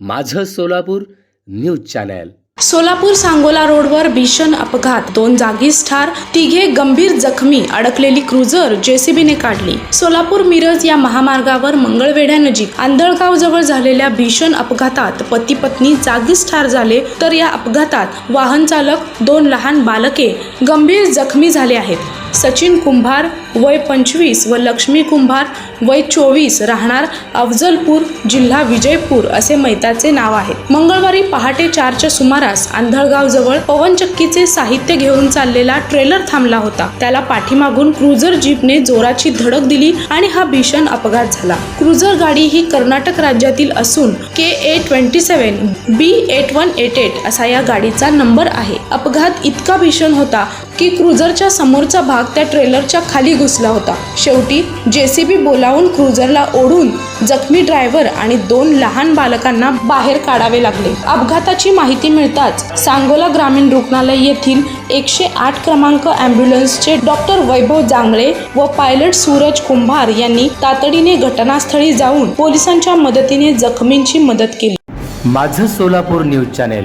माझं Solapur news channel. Solapur Sangola रोडवर भीषण अपघात. दोन जागीच ठार तिघे गंभीर जखमी अडकलेली क्रुझर जेसीबीने काढली. सोलापूर मिरज या महामार्गावर मंगळवेढ्यानजीक आंधळगाव जवळ झालेल्या भीषण अपघातात पती पत्नी जागीच ठार झाले तर या अपघातात वाहन चालक दोन लहान बालके गंभीर जखमी झाले आहेत. सचिन कुंभार वय पंचवीस व लक्ष्मी कुंभार वय चोवीस राहणार अफजलपूर जिल्हा विजयपूर असे मैताचे नाव आहे. मंगळवारी पहाटे चारच्या सुमारास आंधळगावजवळ पवनचक्कीचे साहित्य घेऊन चाललेला ट्रेलर थांबला होता. त्याला पाठीमागून क्रुझर जीपने जोराची धडक दिली आणि हा भीषण अपघात झाला. क्रुझर गाडी ही कर्नाटक राज्यातील असून K A twenty seven B eight one eight eight असा या गाडीचा नंबर आहे. अपघात इतका भीषण होता की क्रुझरच्या समोरचा भाग त्या ट्रेलरच्या खाली घुसला होता. शेवटी जेसीबी बोलावून क्रुझरला ओढून जखमी ड्रायव्हर आणि दोन लहान बालकांना बाहेर काढावे लागले. अपघाताची माहिती मिळताच सांगोला ग्रामीण रुग्णालय येथील एकशे आठ क्रमांक अँब्युलन्सचे डॉक्टर वैभव जांगळे व पायलट सूरज कुंभार यांनी तातडीने घटनास्थळी जाऊन पोलिसांच्या मदतीने जखमींची मदत केली. माझं सोलापूर न्यूज चॅनेल